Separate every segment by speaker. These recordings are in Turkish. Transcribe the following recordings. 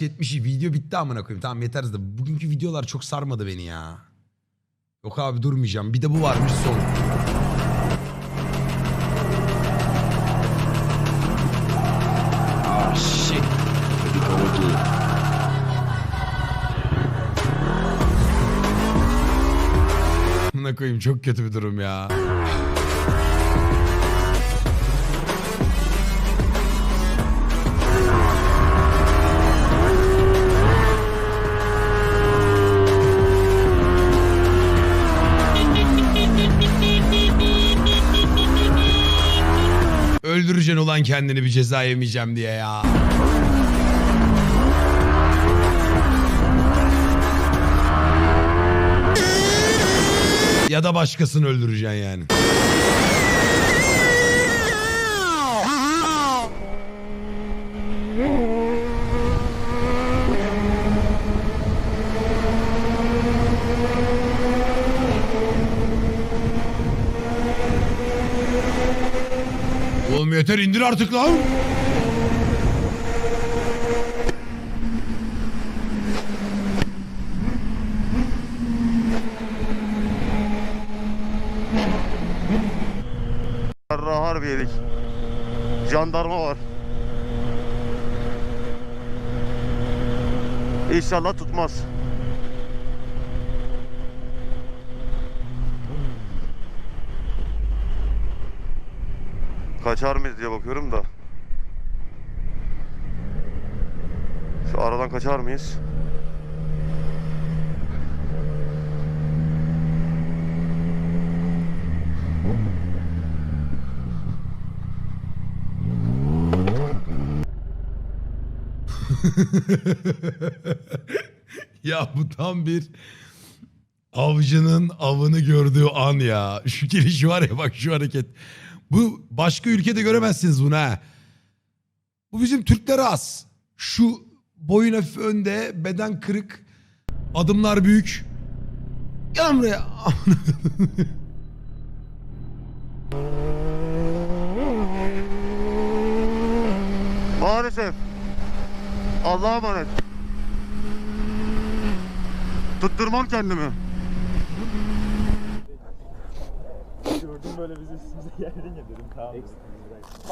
Speaker 1: 70'i video bitti amına koyayım. Tamam yeteriz de bugünkü videolar çok sarmadı beni ya. Yok abi durmayacağım. Bir de bu varmış son.
Speaker 2: Ah shit.
Speaker 1: Amına koyayım çok kötü bir durum ya. Öldüreceksin ulan kendini bir ceza yemeyeceğim diye ya. Ya da başkasını öldüreceksin yani. Oğlum yeter indir artık lan.
Speaker 3: Harra Harbiye'lik. Jandarma var. İnşallah tutmaz. Kaçar mıyız diye bakıyorum da. Şu aradan kaçar mıyız?
Speaker 1: ya bu tam bir avcının avını gördüğü an ya. Şu geliş var ya bak şu hareket. Bu başka ülkede göremezsiniz bunu ha. Bu bizim Türklere az. Şu boyun hafif önde, beden kırık, adımlar büyük. Gel buraya.
Speaker 3: Maalesef. Allah'a emanet. Tutturmam kendimi.
Speaker 4: Gördüm böyle bizi üstümüze geldin ya dedim tamam.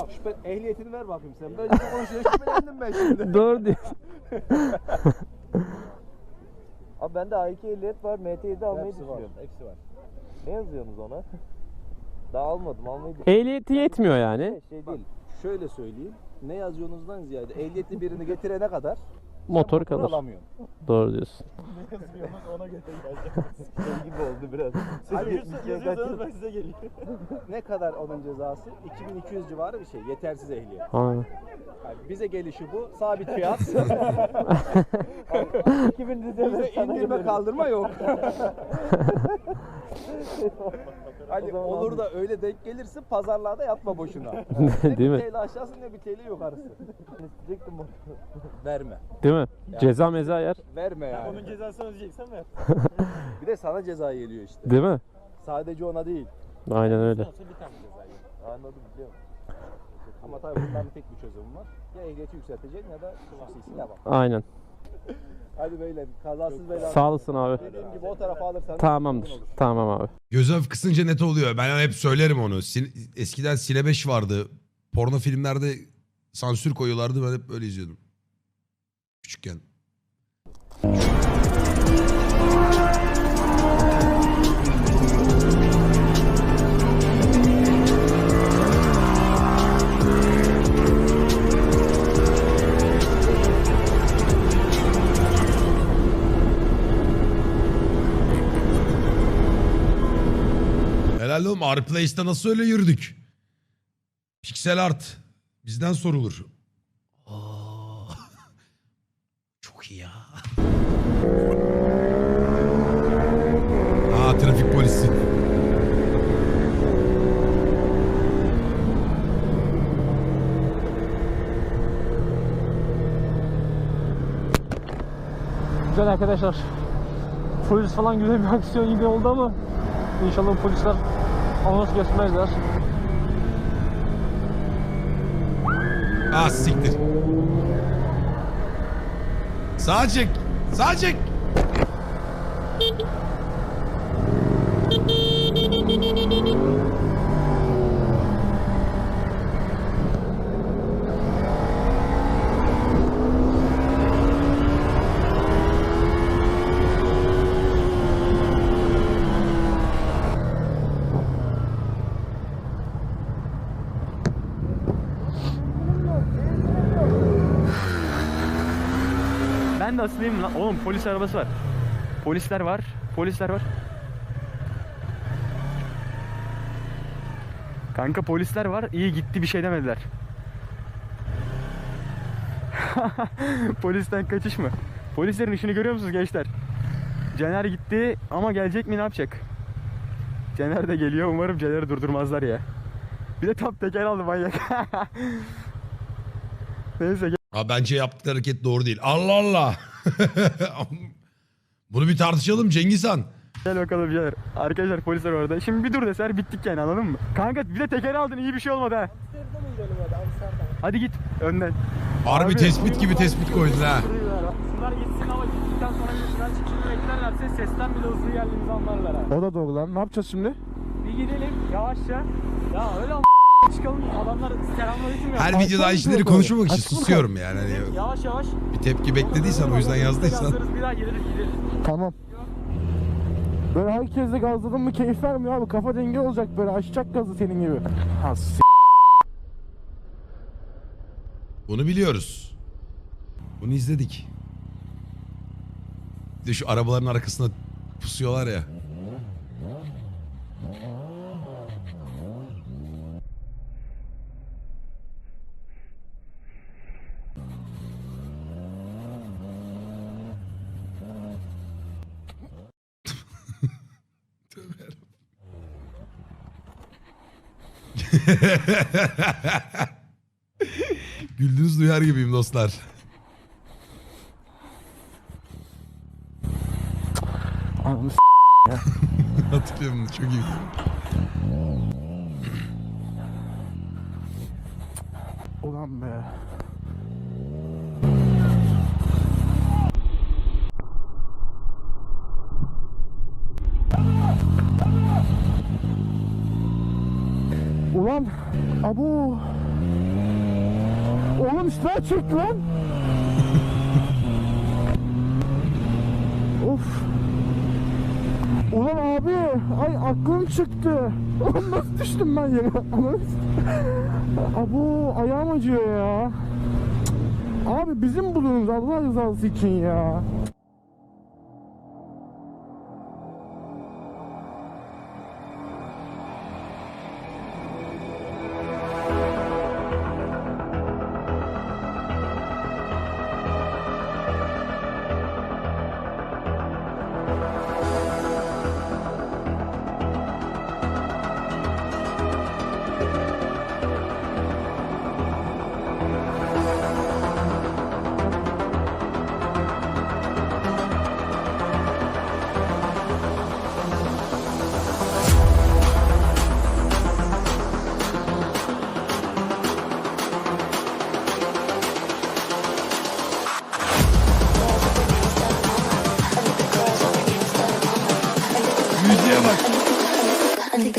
Speaker 4: Bak şüphe ehliyetini ver bakayım sen. Böyle konuşuyor şüphelendim ben şimdi.
Speaker 5: Doğru diyorsun.
Speaker 4: Abi bende A2 ehliyet var. MT7 almayı
Speaker 5: Hepsi var,
Speaker 4: düşünüyorum. Hepsi var. Ne yazıyorsunuz ona? Daha almadım almayı
Speaker 5: Ehliyeti yetmiyor yani.
Speaker 4: Şey değil. Şöyle söyleyeyim. Ne yazıyorsunuzdan ziyade ehliyetli birini getirene kadar
Speaker 5: Motor kalır.
Speaker 4: alamıyorsun.
Speaker 5: Doğru diyorsun.
Speaker 4: Ne yazıyorsunuz ona göre geleceğim. gibi oldu biraz. Siz yazıyorsanız ben size geleyim. ne kadar onun cezası? 2200 civarı bir şey. Yetersiz ehliyet.
Speaker 5: Aynen.
Speaker 4: Yani bize gelişi bu. Sabit fiyat. 2000 Bize indirme kaldırma yok. Hani olur da öyle denk gelirse pazarlarda yapma boşuna. ne
Speaker 5: Değil
Speaker 4: bir
Speaker 5: mi?
Speaker 4: TL aşağısı ne bir TL yukarısı. İsteyecektim bunu. Verme.
Speaker 5: Değil mi? Ceza meza yer.
Speaker 4: Verme yani.
Speaker 6: Onun cezasını ödeyeceksen ver.
Speaker 4: Bir de sana ceza geliyor işte.
Speaker 5: Değil mi?
Speaker 4: Sadece ona değil.
Speaker 5: Aynen öyle.
Speaker 6: Olsa bir tane ceza yiyor.
Speaker 4: Anladım biliyorum. Ama tabii bunların tek bir çözümü var. Ya ehliyeti yükselteceksin ya da şubasisi devam.
Speaker 5: Aynen.
Speaker 4: Hadi beyler kazasız belasız.
Speaker 5: Sağ olasın abi.
Speaker 4: Dediğim gibi o tarafa alırsanız
Speaker 5: Tamamdır. Tamam abi.
Speaker 1: Göz hafif kısınca net oluyor. Ben hep söylerim onu. Sin- Eskiden Sine 5 vardı. Porno filmlerde sansür koyuyorlardı. Ben hep öyle izliyordum. Küçükken. Helal oğlum. Arplace'de nasıl öyle yürüdük? Pixel art. Bizden sorulur. Aa, çok iyi ya. Aa trafik polisi.
Speaker 5: Güzel arkadaşlar. Polis falan güzel bir aksiyon gibi oldu ama inşallah polisler anons geçmezler.
Speaker 1: Aa siktir. Sağa çek. Sağa çek.
Speaker 6: Ben de asılayım lan. Oğlum polis arabası var. Polisler var. Polisler var. Kanka polisler var. İyi gitti bir şey demediler. Polisten kaçış mı? Polislerin işini görüyor musunuz gençler? Caner gitti ama gelecek mi ne yapacak? Caner de geliyor. Umarım Caner'i durdurmazlar ya. Bir de tam teker aldı manyak. Neyse
Speaker 1: Ha, bence yaptıkları hareket doğru değil. Allah Allah. Bunu bir tartışalım Cengiz Han.
Speaker 6: Gel bakalım Caner. Arkadaşlar polisler orada. Şimdi bir dur deser bittik yani anladın mı? Kanka bir de teker aldın iyi bir şey olmadı ha. Hadi git önden.
Speaker 1: Harbi
Speaker 6: Abi,
Speaker 1: tespit gibi tespit koydun ha.
Speaker 5: Bunlar gitsin ama gittikten sonra sıra çıkışını beklerlerse sesten bile hızlı geldiğimizi anlarlar ha.
Speaker 7: O da doğru lan. Ne yapacağız şimdi?
Speaker 5: Bir gidelim yavaşça. Ya öyle al çıkalım adamlar selamünaleyküm ya.
Speaker 1: Her videoda aynı şeyleri konuşmamak için susuyorum yani. Hani
Speaker 5: Yavaş yavaş.
Speaker 1: bir tepki beklediysen o yüzden yazdıysan.
Speaker 5: Yazdırırız bir daha geliriz gideriz.
Speaker 7: Tamam. Böyle herkesle gazladın mı keyif vermiyor abi. Kafa dengi olacak böyle açacak gazı senin gibi. Ha s-
Speaker 1: Bunu biliyoruz. Bunu izledik. Bir de şu arabaların arkasına pusuyorlar ya. Güldüğünüz duyar gibiyim dostlar.
Speaker 7: Ananı s-
Speaker 1: Hatırlıyorum çok iyi.
Speaker 7: Ulan be. Ulan abu. Oğlum üstüne çek lan. of. Ulan abi, ay aklım çıktı. Ulan nasıl düştüm ben yere? Abu ayağım acıyor ya. Abi bizim bulunuz Allah rızası için ya.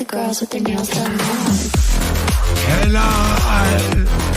Speaker 8: The girls with their nails done.
Speaker 1: Helal.